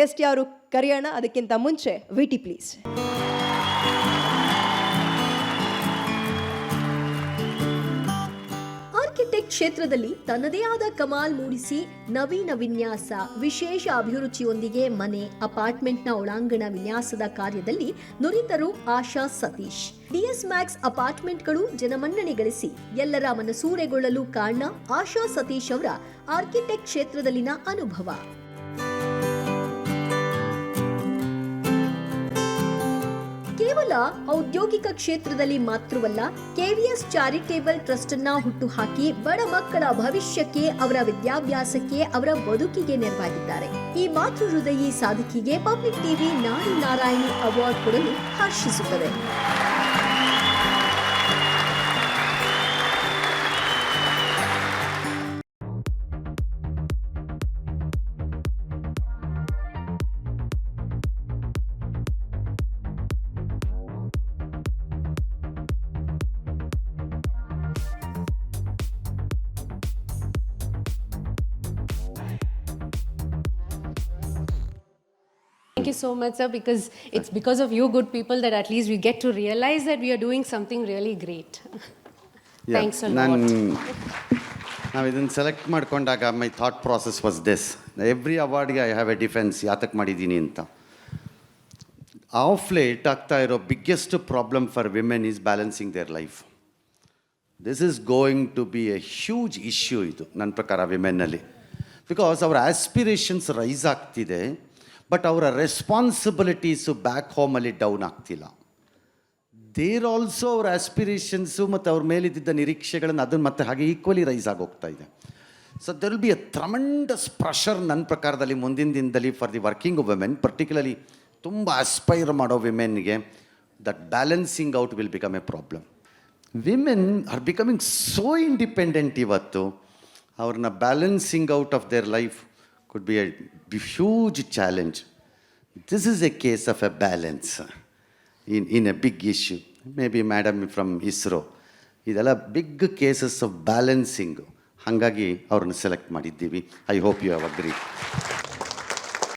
Guest ಯಾರು? ಕರೆಯೋಣ ಅದಕ್ಕಿಂತ ಮುಂಚೆ ವಿಟಿ ಪ್ಲೀಸ್ ಆರ್ಕಿಟೆಕ್ಟ್ ಕ್ಷೇತ್ರದಲ್ಲಿ ತನ್ನದೇ ಆದ ಕಮಾಲ್ ಮೂಡಿಸಿ ನವೀನ ವಿನ್ಯಾಸ, ವಿಶೇಷ ಅಭಿರುಚಿಯೊಂದಿಗೆ ಮನೆ, ಅಪಾರ್ಟ್ಮೆಂಟ್ನ ಒಳಾಂಗಣ ವಿನ್ಯಾಸದ ಕಾರ್ಯದಲ್ಲಿ ನುರಿತರು ಆಶಾ ಸತೀಶ್. ಡಿಎಸ್ ಮ್ಯಾಕ್ಸ್ ಅಪಾರ್ಟ್ಮೆಂಟ್ಗಳು ಜನಮನ್ನಣೆ ಗಳಿಸಿ ಎಲ್ಲರ ಮನಸೂರೆಗೊಳ್ಳಲು ಕಾರಣ ಆಶಾ ಸತೀಶ್ ಅವರ ಆರ್ಕಿಟೆಕ್ಟ್ ಕ್ಷೇತ್ರದಲ್ಲಿನ ಅನುಭವ. ಕೇವಲ ಔದ್ಯೋಗಿಕ ಕ್ಷೇತ್ರದಲ್ಲಿ ಮಾತ್ರವಲ್ಲ ಕೆವಿಎಸ್ ಚಾರಿಟೇಬಲ್ ಟ್ರಸ್ಟ್ ಅನ್ನ ಹುಟ್ಟುಹಾಕಿ ಬಡ ಮಕ್ಕಳ ಭವಿಷ್ಯಕ್ಕೆ, ಅವರ ವಿದ್ಯಾಭ್ಯಾಸಕ್ಕೆ, ಅವರ ಬದುಕಿಗೆ ನೆರವಾಗಿದ್ದಾರೆ. ಈ ಮಾತೃ ಹೃದಯಿ ಸಾಧಕಿಗೆ ಪಬ್ಲಿಕ್ ಟಿವಿ ನಾರಿ ನಾರಾಯಣಿ ಅವಾರ್ಡ್ ಕೊಡಲು ಹರ್ಷಿಸುತ್ತದೆ. You so much, sir, because it's because of you good people that at least we get to realize that we are doing something really great. Thanks a ನಾನು lot. ನಾವು ಇದನ್ನು select ಮಾಡ್ಕೊಂಡಾಗ my thought process was this every ಅವಾರ್ಡ್ಗೆ I have a defence ಯಾತಕ್ಕೆ ಮಾಡಿದ್ದೀನಿ ಅಂತ. Of late ಆಗ್ತಾ ಇರೋ biggest problem for women is balancing their life this is going to be a huge issue ಇದು ನನ್ನ ಪ್ರಕಾರ ವಿಮೆನ್ನಲ್ಲಿ ಬಿಕಾಸ್ ಅವರ ಆಸ್ಪಿರೇಷನ್ಸ್ ರೈಸ್ ಆಗ್ತಿದೆ. ಬಟ್ ಅವರ ರೆಸ್ಪಾನ್ಸಿಬಿಲಿಟೀಸು ಬ್ಯಾಕ್ ಹೋಮಲ್ಲಿ ಡೌನ್ ಆಗ್ತಿಲ್ಲ. ದೇರ್ ಆಲ್ಸೋ ಅವ್ರ ಆಸ್ಪಿರೇಷನ್ಸು ಮತ್ತು ಅವ್ರ ಮೇಲಿದ್ದ ನಿರೀಕ್ಷೆಗಳನ್ನು ಅದನ್ನು ಮತ್ತೆ ಹಾಗೆ ಈಕ್ವಲಿ ರೈಸ್ ಆಗೋಗ್ತಾ ಇದೆ. So there will be a tremendous pressure ನನ್ನ ಪ್ರಕಾರದಲ್ಲಿ ಮುಂದಿನ ದಿನದಲ್ಲಿ for the working women particularly ತುಂಬ ಆಸ್ಪೈರ್ ಮಾಡೋ ವಿಮೆನ್ಗೆ that balancing out will become a problem women are becoming so independent ಇವತ್ತು ಅವ್ರನ್ನ balancing out of their life could be a huge challenge this is a case of a balance in in a big issue may be madam from ISRO ಇದೆಲ್ಲ big cases of balancing ಹಾಗಾಗಿ ಅವ್ರನ್ನ select ಮಾಡಿದ್ದೀವಿ. I hope you have agree